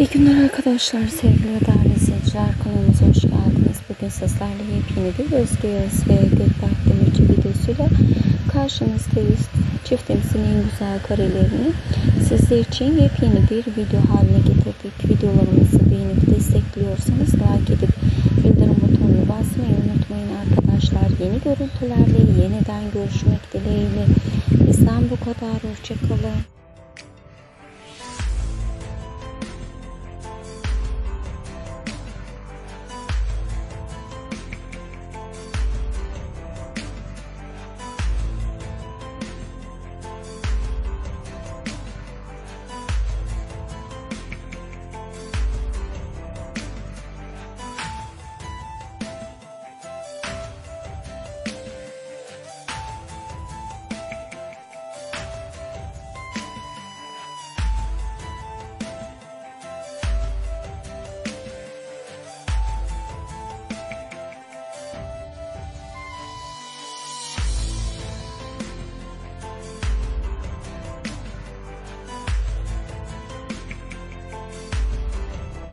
İyi günler arkadaşlar, sevgili değerli izleyiciler. Kanalımıza hoş geldiniz. Bugün sizlerle yepyeni bir Özge Yağız ve Gökberk Demirci videosuyla karşınızdayız. Çiftimizin en güzel karelerini sizler için yepyeni bir video haline getirdik. Videolarımızı beğenip destekliyorsanız like edip bildirim butonuna basmayı unutmayın arkadaşlar. Yeni görüntülerle yeniden görüşmek dileğiyle. Bizden bu kadar. Hoşçakalın.